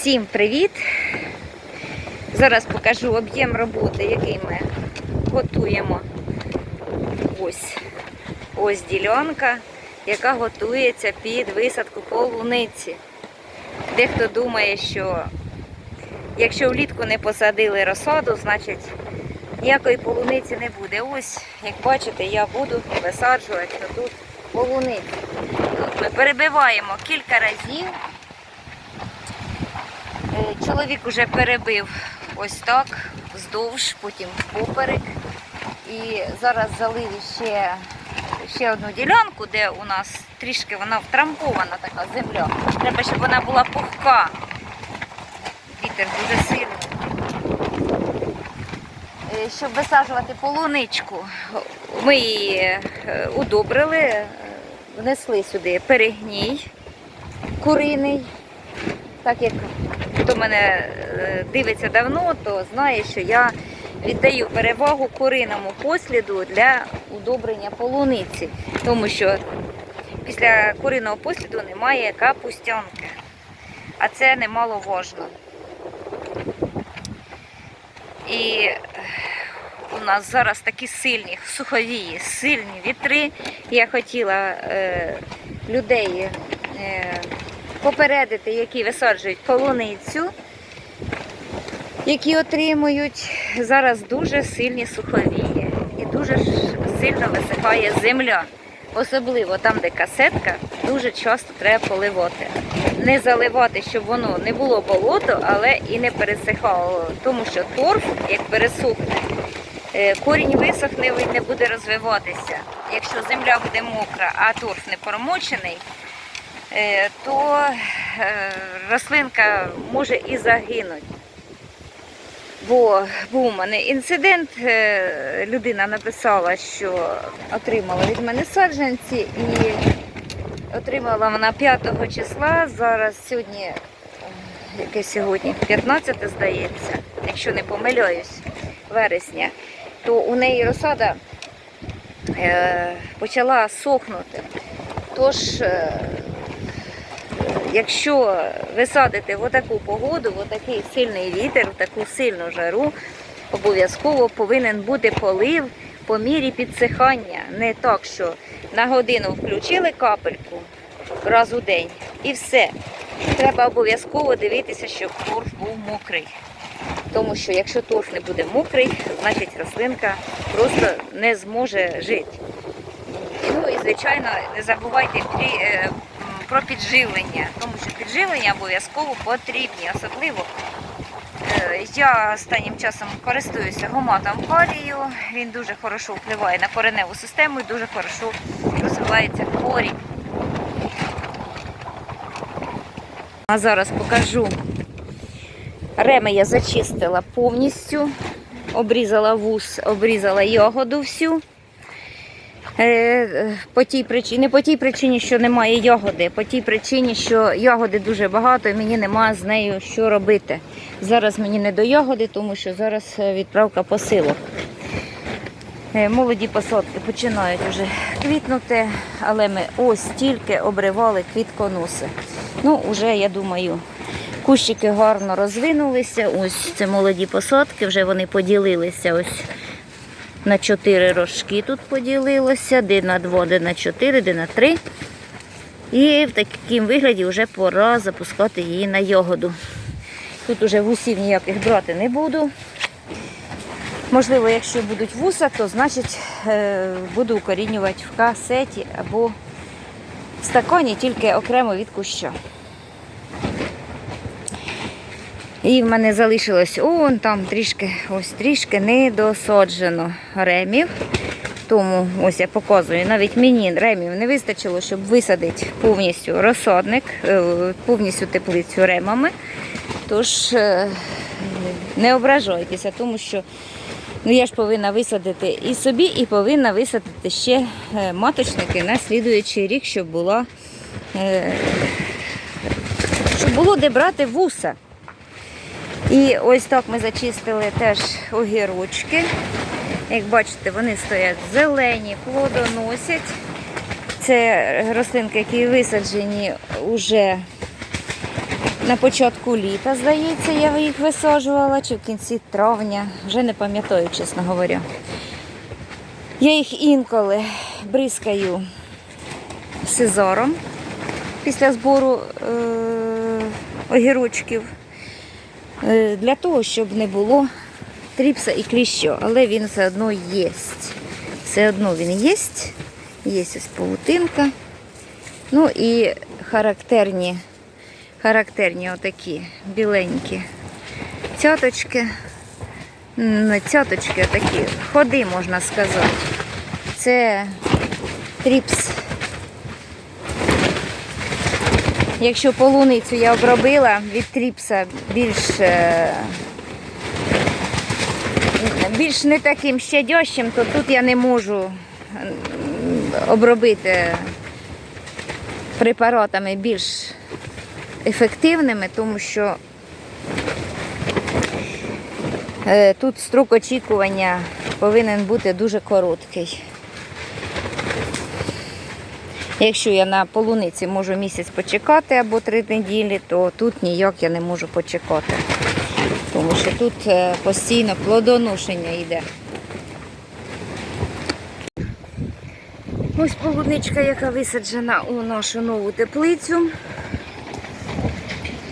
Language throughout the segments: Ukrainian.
Всім привіт! Зараз покажу об'єм роботи, який ми готуємо. Ось ось ділянка, яка готується під висадку полуниці. Дехто думає, що якщо влітку не посадили розсаду, значить ніякої полуниці не буде. Ось, як бачите, я буду висаджувати тут полуницю. Тут ми перебиваємо кілька разів. Е, Чоловік уже перебив ось так, вздовж, потім поперек. І зараз залив ще, ще одну ділянку, де у нас трішки вона втрампована така земля. Треба, щоб вона була пухка. Вітер дуже сильний. Е, Щоб висаджувати полуничку, ми її е, удобрили, внесли сюди перегній куриний. Так як хто мене е, дивиться давно, то знає, що я віддаю перевагу куриному посліду для удобрення полуниці, тому що після куриного посліду немає капустянки, а це немаловажно. І е, у нас зараз такі сильні суховії, сильні вітри. Я хотіла е, людей е, попередити, які висаджують полуницю, які отримують зараз дуже сильні суховії і дуже сильно висихає земля. Особливо там, де касетка, дуже часто треба поливати. Не заливати, щоб воно не було болото, але і не пересихало. Тому що торф, як пересохне, е, корінь висохне, він не буде розвиватися. Якщо земля буде мокра, а торф не промочений, то е, рослинка може і загинути. Бо був у мене інцидент, е, людина написала, що отримала від мене саджанці і отримала вона 5 числа. Зараз сьогодні, е, яке сьогодні, 15 здається, якщо не помиляюсь, вересня, то у неї розсада е, почала сохнути. Тож, е, якщо ви садите в отаку погоду, в отакий сильний вітер, в таку сильну жару, обов'язково повинен бути полив по мірі підсихання. Не так, що на годину включили капельку раз у день і все. Треба обов'язково дивитися, щоб торф був мокрий. Тому що якщо торф не буде мокрий, значить рослинка просто не зможе жити. Ну і звичайно, не забувайте е, про підживлення, тому що підживлення обов'язково потрібні. Особливо е, я останнім часом користуюся гуматом калію. Він дуже хорошо впливає на кореневу систему і дуже хорошо розвивається корінь. А зараз покажу. Реми я зачистила повністю, обрізала вус, обрізала ягоду всю. Е, По тій причині, не по тій причині, що немає ягоди, по тій причині, що ягоди дуже багато і мені немає з нею що робити. Зараз мені не до ягоди, тому що зараз е, відправка посилок. Е, Молоді посадки починають вже квітнути, але ми ось тільки обривали квітконоси. Ну, вже, я думаю, кущики гарно розвинулися. Ось це молоді посадки, вже вони поділилися ось на 4 рожки тут поділилося, де на 2, де на 4, де на 3. І в такому вигляді вже пора запускати її на ягоду. Тут вже вусів ніяких брати не буду. Можливо, якщо будуть вуса, то значить е, буду укорінювати в касеті або в стакані, тільки окремо від куща. І в мене залишилось он там трішки, ось трішки недосаджено ремів. Тому ось я показую, навіть мені ремів не вистачило, щоб висадити повністю розсадник, е, повністю теплицю ремами. Тож е, не ображайтеся, тому що ну, я ж повинна висадити і собі, і повинна висадити ще е, маточники на слідуючий рік, щоб була щоб було де брати вуса. І ось так ми зачистили теж огірочки. Як бачите, вони стоять зелені, плодоносять. Це рослинки, які висаджені вже на початку літа, здається, я їх висаджувала, чи в кінці травня, вже не пам'ятаю, чесно говоря. Я їх інколи бризкаю сезором після збору е- огірочків для того, щоб не було тріпса і кліщу, але він все одно є. Все одно він є. Є ось павутинка. Ну і характерні, характерні отакі біленькі цяточки. Не цяточки, а такі ходи, можна сказати. Це тріпс. Якщо полуницю я обробила від тріпса більш, е, більш не таким щадящим, то тут я не можу обробити препаратами більш ефективними, тому що е, тут строк очікування повинен бути дуже короткий. Якщо я на полуниці можу місяць почекати або три неділі, то тут ніяк я не можу почекати. Тому що тут е, постійно плодоношення йде. Ось полуничка, яка висаджена у нашу нову теплицю.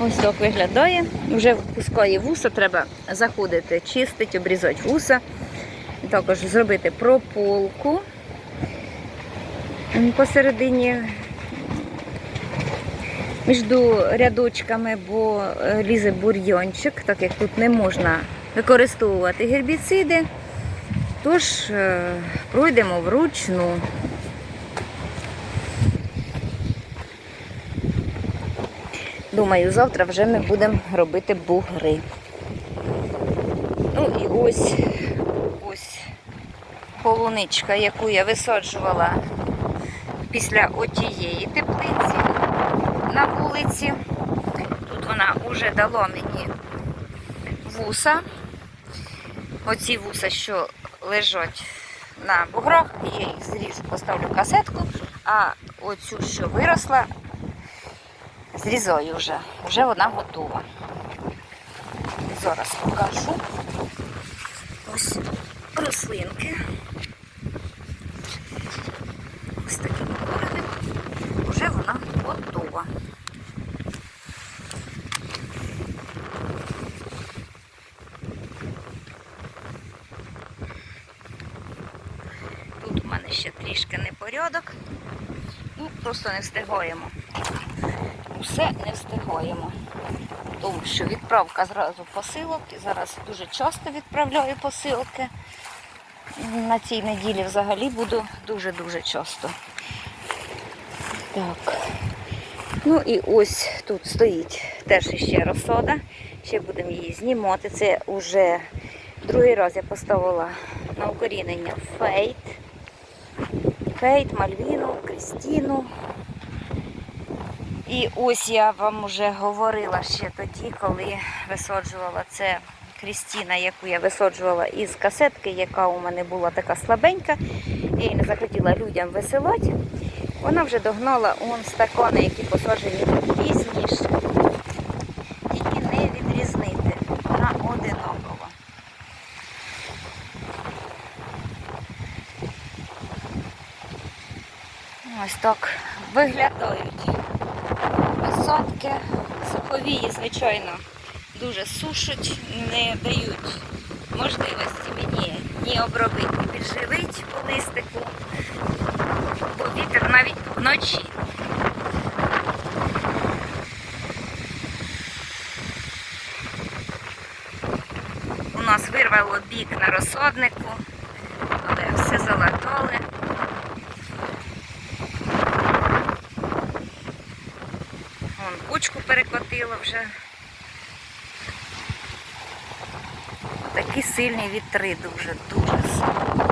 Ось так виглядає. Вже впускає вуса, треба заходити, чистити, обрізати вуса. Також зробити прополку посередині між рядочками, бо е, лізе бур'йончик, так як тут не можна використовувати гербіциди. Тож е, пройдемо вручну. Думаю, завтра вже ми будемо робити бугри. Ну і ось ось полуничка, яку я висаджувала після отієї теплиці на вулиці. Тут вона вже дала мені вуса. Оці вуса, що лежать на буграх, я їх зріжу, поставлю касетку, а оцю, що виросла, зрізаю вже. Вже вона готова. Зараз покажу. Ось рослинки. Ось таким коренем. Вже вона готова. Тут у мене ще непорядок. Ну, просто не встигаємо. Усе не встигаємо. Тому що відправка зразу посилок. Зараз дуже часто відправляю посилки. На цій неділі взагалі буду дуже-дуже часто. Так. Ну і ось тут стоїть теж ще розсода. Ще будемо її знімати. Це вже другий раз я поставила на укорінення фейт. Фейт, Мальвіну, Крістіну. І ось я вам вже говорила ще тоді, коли висаджувала це Крістіна, яку я висаджувала із касетки, яка у мене була така слабенька. Я її не захотіла людям висилати. Вона вже догнала он стакани, які посаджені пізніше. Тільки не відрізнити. Вона одинакова. Ось виглядають посадки. Суховії, звичайно, дуже сушать, не дають можливості мені ні обробити, ні підживити по листику, бо вітер навіть вночі. У нас вирвало бік на розсаднику, але все залатали. Вон кучку перекотило вже. Такі сильні вітри дуже, дуже сильні.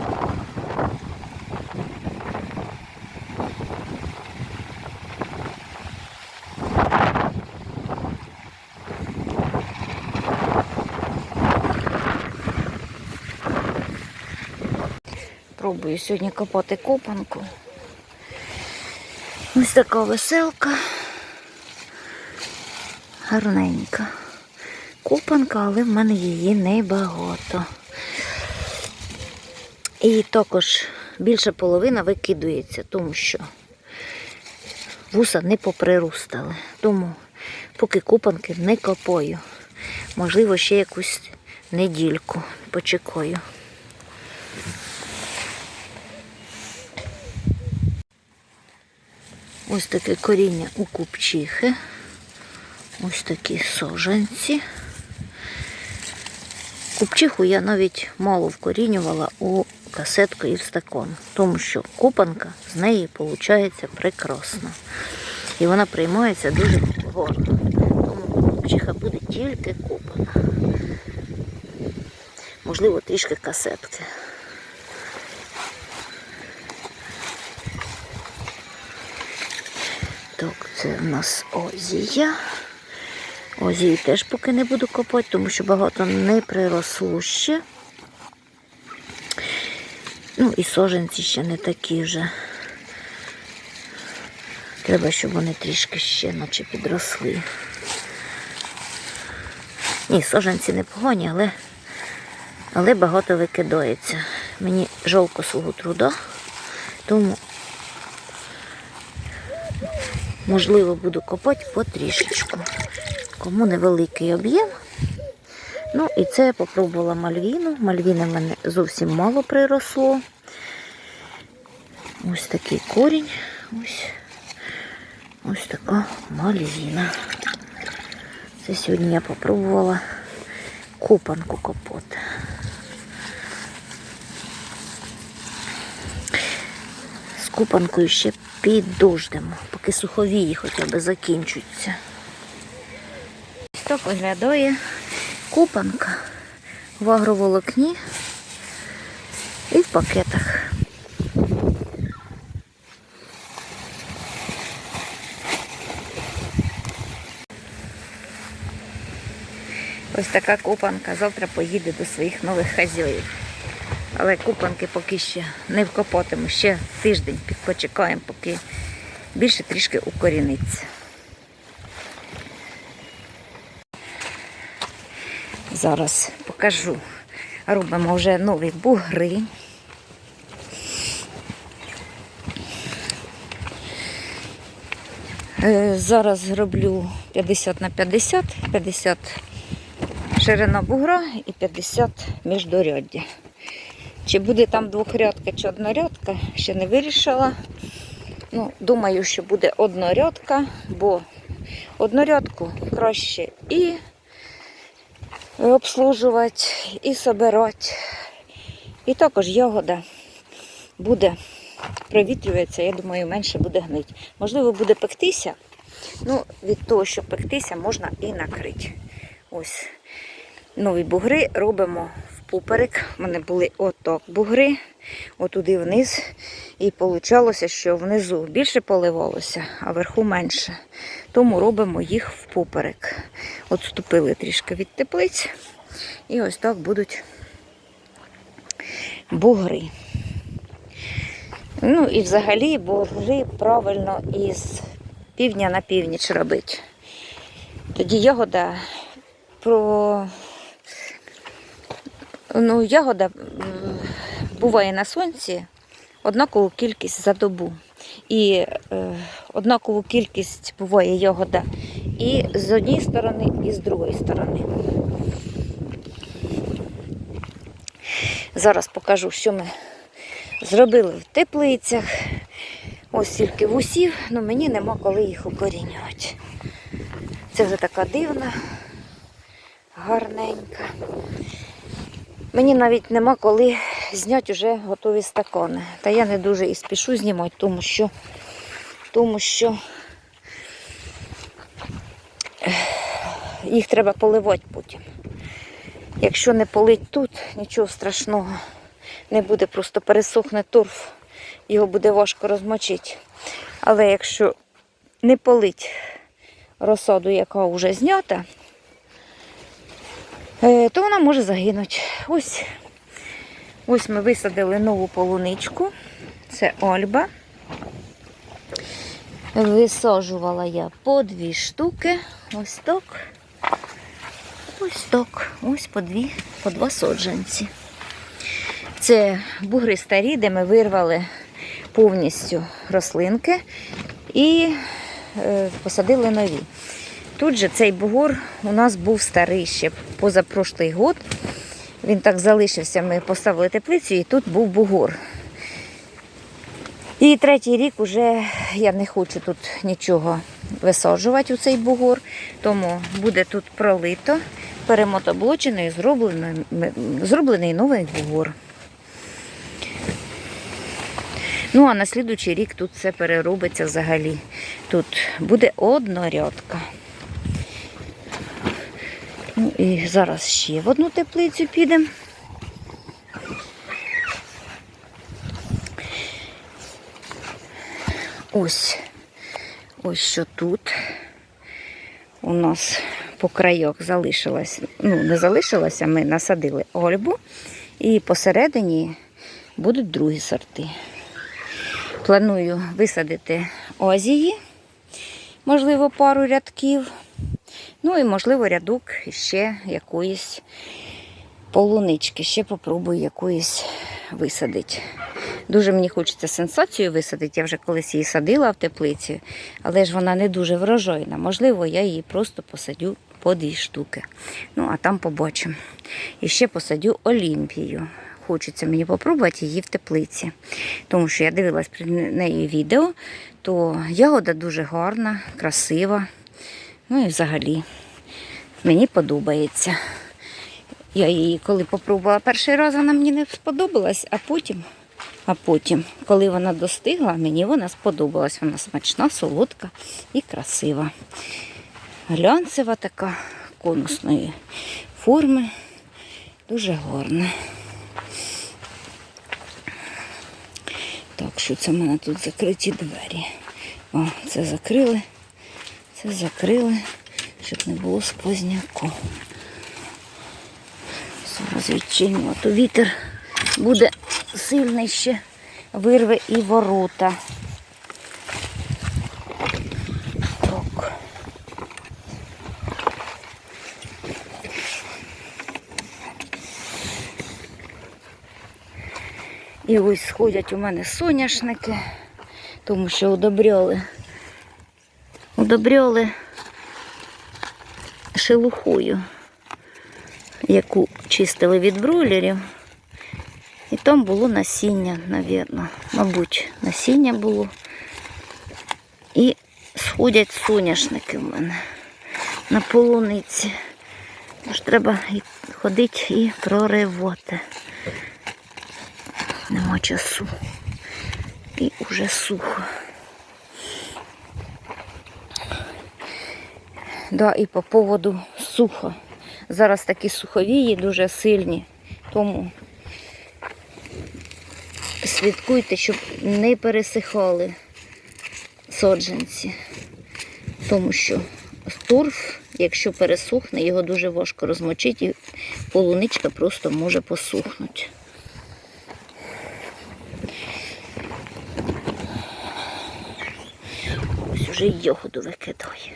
Пробую сьогодні копати копанку. Ось така веселка. Гарненька. Купанка, але в мене її небагато. І також більша половина викидується, тому що вуса не поприрустали. Тому поки купанки не копаю. Можливо, ще якусь недільку почекаю. Ось таке коріння у купчихи. Ось такі сожанці. Купчиху я навіть мало вкорінювала у касетку і в стакон, тому що купанка з неї виходить прекрасно. І вона приймається дуже гордо. Тому купчиха буде тільки купана. Можливо, трішки касетки. Так, це в нас озія. Озії теж поки не буду копати, тому що багато не приросло ще. Ну і соженці ще не такі вже. Треба, щоб вони трішки ще наче підросли. Ні, соженці не погані, але, але багато викидається. Мені жалко свого труда, тому можливо буду копати потрішечку. Кому невеликий об'єм. Ну і це я попробувала мальвіну. Мальвіни в мене зовсім мало приросло. Ось такий корінь. Ось, ось така мальвіна. Це сьогодні я попробувала купанку копоти. З купанкою ще підождемо, поки суховії хоча б закінчуються. Так виглядає купанка в агроволокні і в пакетах. Ось така купанка завтра поїде до своїх нових хазяїв. Але купанки поки ще не вкопатиму, ще тиждень почекаємо, поки більше трішки укоріниться. Зараз покажу. Робимо вже нові бугри. Е, Зараз роблю 50 на 50, 50 ширина бугра і 50 міждоряддя. Чи буде там двохрядка чи однорядка, ще не вирішила. Ну, Думаю, що буде однорядка, бо однорядку краще і обслужувати, і собирати. І також ягода буде провітрюватися, я думаю, менше буде гнити. Можливо, буде пектися. Ну, від того, що пектися, можна і накрити. Ось нові бугри робимо в поперек. У мене були отак бугри, отуди вниз. І вийшло, що внизу більше поливалося, а вверху менше. Тому робимо їх в поперек. Отступили трішки від теплиць. І ось так будуть бугри. Ну і взагалі бугри правильно із півдня на північ робити. Тоді ягода про ну, ягода буває на сонці однакову кількість за добу. І е, однакову кількість буває ягода і з однієї сторони, і з другої сторони. Зараз покажу, що ми зробили в теплицях. Ось тільки вусів, але мені нема коли їх укорінювати. Це вже така дивна, гарненька. Мені навіть нема коли зняти вже готові стакани. Та я не дуже і спішу знімати, тому що, тому що їх треба поливати потім. Якщо не полить тут, нічого страшного не буде, просто пересохне торф, його буде важко розмочити. Але якщо не полить розсаду, яка вже знята, е, то вона може загинути. Ось, ось ми висадили нову полуничку. Це Ольба. Висаджувала я по дві штуки. Ось так. Ось так. Ось по дві, по два соджанці. Це бугри старі, де ми вирвали повністю рослинки і е, посадили нові. Тут же цей бугор у нас був старий ще позапрошлий год. Він так залишився, ми поставили теплицю і тут був бугор. І третій рік вже я не хочу тут нічого висаджувати у цей бугор, тому буде тут пролито, перемотоблочено і зроблений, зроблений новий бугор. Ну, а на слідуючий рік тут все переробиться взагалі. Тут буде однорядка. І зараз ще в одну теплицю підемо. Ось, ось що тут у нас по крайок залишилось, ну, не залишилося, ми насадили ольбу, і посередині будуть другі сорти. Планую висадити озії, можливо, пару рядків. Ну і, можливо, рядок ще якоїсь полунички. Ще попробую якоїсь висадити. Дуже мені хочеться сенсацію висадити. Я вже колись її садила в теплиці, але ж вона не дуже врожайна. Можливо, я її просто посадю по дві штуки. Ну, а там побачимо. І ще посадю олімпію. Хочеться мені попробувати її в теплиці. Тому що я дивилась про неї відео, то ягода дуже гарна, красива. Ну і взагалі мені подобається. Я її коли попробувала перший раз, вона мені не сподобалась, а потім, а потім, коли вона достигла, мені вона сподобалась. Вона смачна, солодка і красива. Глянцева така конусної форми. Дуже гарна. Так, що це в мене тут закриті двері? О, це закрили, це закрили, щоб не було сквозняку. Зараз відчиню, то вітер буде сильний ще, вирве і ворота. І ось сходять у мене соняшники, тому що удобряли. Удобряли шелухою, яку чистили від бройлерів. І там було насіння, навірно. Мабуть, насіння було. І сходять соняшники в мене на полуниці. Тож треба ходити і проривати. Нема часу. І вже сухо. Да, і по поводу сухо. Зараз такі суховії дуже сильні, тому слідкуйте, щоб не пересихали соджанці. Тому що торф, якщо пересохне, його дуже важко розмочити і полуничка просто може посухнути. Ось уже й ягоду викидає.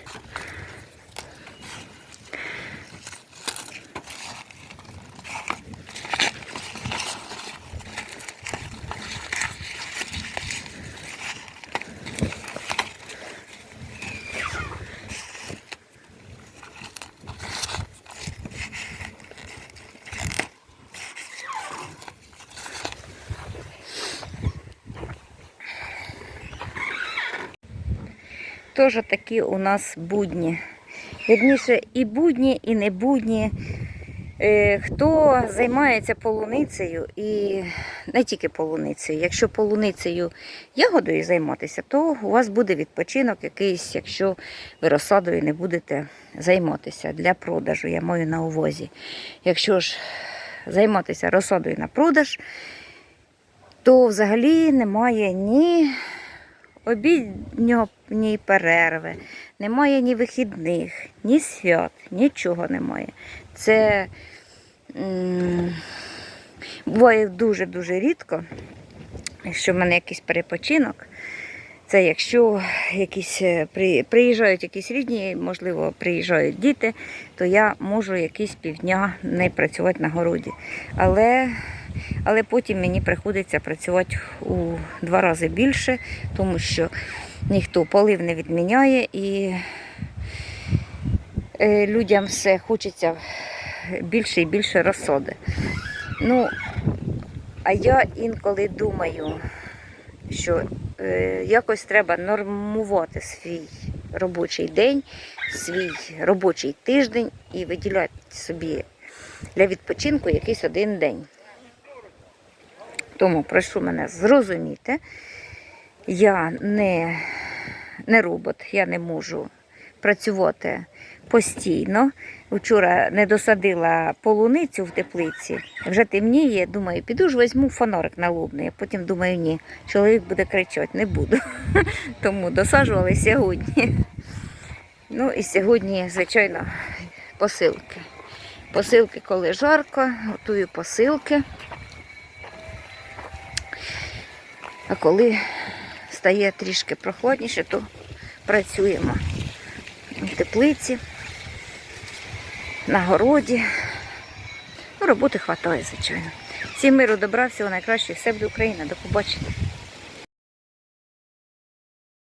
Теж такі у нас будні. Вірніше, і будні, і не будні. Е, Хто займається полуницею і не тільки полуницею. Якщо полуницею ягодою займатися, то у вас буде відпочинок якийсь, якщо ви розсадою не будете займатися для продажу, я маю на увазі. Якщо ж займатися розсадою на продаж, то взагалі немає ні обіднього ні перерви, немає ні вихідних, ні свят, нічого немає. Це буває дуже-дуже рідко, якщо в мене якийсь перепочинок, Це якщо якісь е, приїжджають якісь рідні, можливо, приїжджають діти, то я можу якісь півдня не працювати на городі. Але, але потім мені приходиться працювати у два рази більше, тому що ніхто полив не відміняє і е, людям все хочеться більше і більше розсоди. Ну, а я інколи думаю, що е, якось треба нормувати свій робочий день, свій робочий тиждень і виділяти собі для відпочинку якийсь один день. Тому прошу мене зрозуміти, я не, не робот, я не можу працювати постійно. Вчора не досадила полуницю в теплиці, вже темніє, думаю, піду ж візьму фонарик налобний, а потім думаю, ні, чоловік буде кричати, не буду. Тому досаджували сьогодні. Ну і сьогодні, звичайно, посилки. Посилки, коли жарко, готую посилки. А коли стає трішки прохладніше, то працюємо в теплиці, на городі. Ну, роботи вистачає, звичайно. Всім миру, добра, всього найкращого, все буде Україна. До побачення.